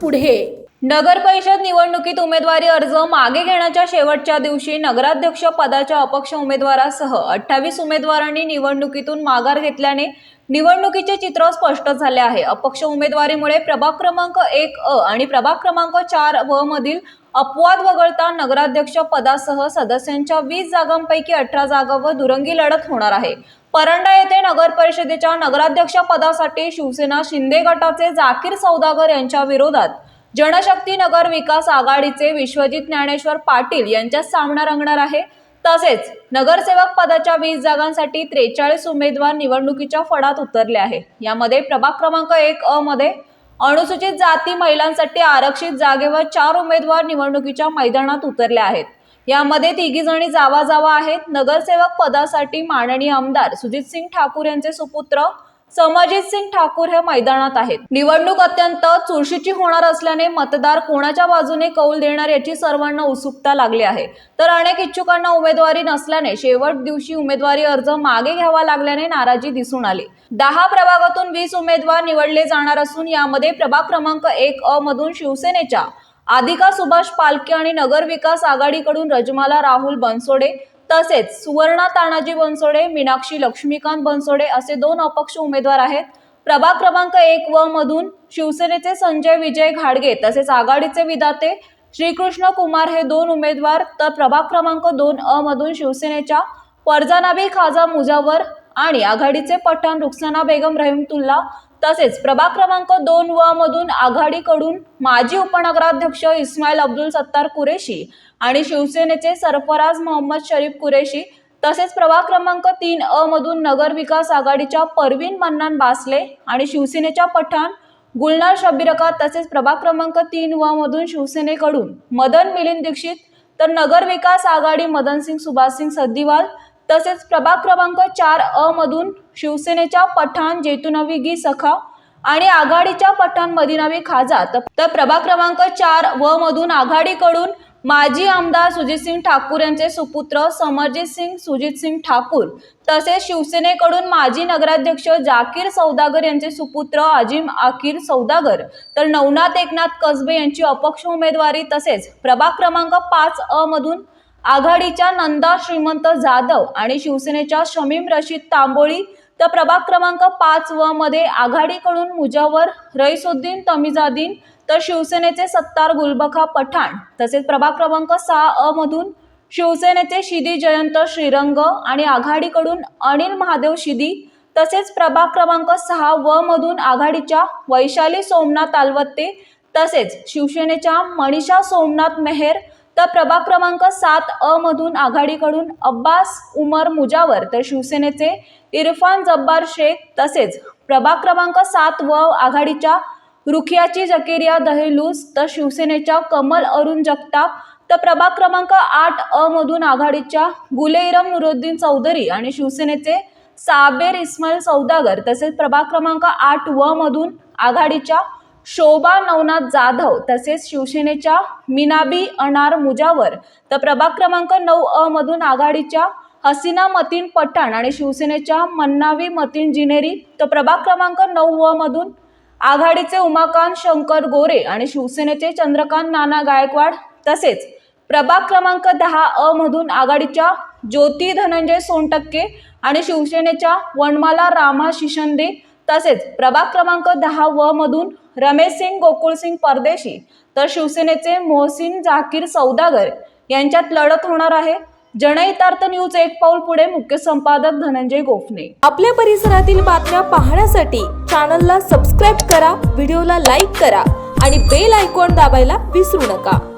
पुढे. नगर परिषद निवडणुकीत उमेदवारी अर्ज मागे घेण्याच्या शेवटच्या दिवशी नगराध्यक्ष पदाच्या अपक्ष उमेदवारासह अठ्ठावीस उमेदवारांनी निवडणुकीतून माघार घेतल्याने निवडणुकीचे चित्र स्पष्ट झाले आहे. अपक्ष उमेदवारीमुळे प्रभाग क्रमांक एक अ आणि प्रभाग क्रमांक चार व मधील अपवाद वगळता नगराध्यक्ष पदासह सदस्यांच्या वीस जागांपैकी अठरा जागांवर दुरंगी लढत होणार आहे. परंडा येथे नगर परिषदेच्या नगराध्यक्ष पदासाठी शिवसेना शिंदे गटाचे जाकीर सौदागर यांच्या विरोधात जनशक्ती नगर विकास आघाडीचे विश्वजित ज्ञानेश्वर पाटील यांच्यात सामना रंगणार आहे. तसेच नगरसेवक पदाच्या वीस जागांसाठी त्रेचाळीस उमेदवार निवडणुकीच्या फडात उतरले आहे. यामध्ये प्रभाग क्रमांक एक अ मध्ये अनुसूचित जाती महिलांसाठी आरक्षित जागेवर चार उमेदवार निवडणुकीच्या मैदानात उतरले आहेत. यामध्ये तिघी जणी जावा जावा आहेत. नगरसेवक पदासाठी माननीय आमदार सुजित सिंग ठाकूर यांचे सुपुत्र समरजित सिंग ठाकूर हे मैदानात आहेत. निवडणूक अत्यंत चुरशीची होणार असल्याने मतदार कोणाच्या बाजूने कौल देणार याची सर्वांना उत्सुकता लागली आहे. तर अनेक इच्छुकांना उमेदवारी नसल्याने शेवट दिवशी उमेदवारी अर्ज मागे घ्यावा लागल्याने नाराजी दिसून आली. दहा प्रभागातून वीस उमेदवार निवडले जाणार असून यामध्ये प्रभाग क्रमांक एक अ मधून शिवसेनेच्या आदिका सुभाष पालके आणि नगर विकास आघाडीकडून रजमाला राहुल बनसोडे तसेच सुवर्णा तानाजी बनसोडे मीनाक्षी लक्ष्मीकांत बनसोडे असे दोन अपक्ष उमेदवार आहेत. प्रभाग क्रमांक एक व मधून शिवसेनेचे संजय विजय घाडगे तसेच आघाडीचे विधाते श्रीकृष्ण कुमार हे दोन उमेदवार तर प्रभाग क्रमांक दोन अ मधून शिवसेनेच्या फरजानाबी खाजा मुजावर आणि आघाडीचे पठाण रुखसाना बेगम रहिमतुल्ला तसेच प्रभाग क्रमांक दोन व मधून आघाडीकडून माजी उपनगराध्यक्ष इस्माईल अब्दुल सत्तार कुरेशी आणि शिवसेनेचे सरफराज मोहम्मद शरीफ कुरेशी तसेच प्रभाग क्रमांक तीन अ मधून नगर विकास आघाडीच्या परवीन मन्नान बासले आणि शिवसेनेच्या पठाण गुलनार शबीरका तसेच प्रभाग क्रमांक तीन व मधून शिवसेनेकडून मदन मिलिंद दीक्षित तर नगर विकास आघाडी मदनसिंग सुभाषसिंग सद्दीवाल तसेच प्रभाग क्रमांक चार अ मधून शिवसेनेच्या पठाण जेतुनवी गी सखा आणि आघाडीच्या पठाण मदिनावी खाजा तर प्रभाग क्रमांक चार व मधून आघाडीकडून माजी आमदार सुजितसिंग ठाकूर यांचे सुपुत्र समरजित सिंग सुजितसिंग ठाकूर तसेच शिवसेनेकडून माजी नगराध्यक्ष जाकीर सौदागर यांचे सुपुत्र अजिम आकीर सौदागर तर नवनाथ एकनाथ कसबे यांची अपक्ष उमेदवारी तसेच प्रभाग क्रमांक पाच अ मधून आघाडीच्या नंदा श्रीमंत जाधव आणि शिवसेनेच्या शमीम रशीद तांबोळी तर प्रभाग क्रमांक पाच व मध्ये आघाडीकडून मुजावर रईसुद्दीन तमिजादीन तर शिवसेनेचे सत्तार गुलबखा पठाण तसेच प्रभाग क्रमांक सहा अ मधून शिवसेनेचे शिदी जयंत श्रीरंग आणि आघाडीकडून अनिल महादेव शिदी तसेच प्रभाग क्रमांक सहा व मधून आघाडीच्या वैशाली सोमनाथ आलवत्ते तसेच शिवसेनेच्या मनीषा सोमनाथ मेहेर तर प्रभाग क्रमांक सात अ मधून आघाडीकडून अब्बास उमर मुजावर तर शिवसेनेचे इरफान जब्बार शेख तसेच प्रभाग क्रमांक सात व आघाडीच्या रुखियाची जकेरिया दहेलूस तर शिवसेनेच्या कमल अरुण जगताप तर प्रभाग क्रमांक आठ अ मधून आघाडीच्या गुलेइरम नुरुद्दीन चौधरी आणि शिवसेनेचे साबेर इस्माईल सौदागर तसेच प्रभाग क्रमांक आठ व मधून आघाडीच्या शोभा नवनाथ जाधव तसेच शिवसेनेच्या मिनाबी अनार मुजावर तर प्रभाग क्रमांक नऊ अ मधून आघाडीच्या हसीना मतीन पठाण आणि शिवसेनेच्या मन्नावी मतीन जिनेरी तर प्रभाग क्रमांक नऊ व मधून आघाडीचे उमाकांत शंकर गोरे आणि शिवसेनेचे चंद्रकांत नाना गायकवाड तसेच प्रभाग क्रमांक दहा अ मधून आघाडीच्या ज्योती धनंजय सोनटक्के आणि शिवसेनेच्या वनमाला रामा शिशंदे तसेच प्रभाग क्रमांक दहा व मधून रमेश सिंग गोकुळसिंग परदेशी तर शिवसेनेचे मोहसिन झाकीर सौदागर यांच्यात लढत होणार आहे. जनहितार्थ न्यूज एक पाऊल पुढे. मुख्य संपादक धनंजय गोफणे आपल्या परिसरातील बातम्या पाहण्यासाठी चॅनलला सबस्क्राईब करा व्हिडिओला लाईक करा आणि बेल आयकॉन दाबायला विसरू नका.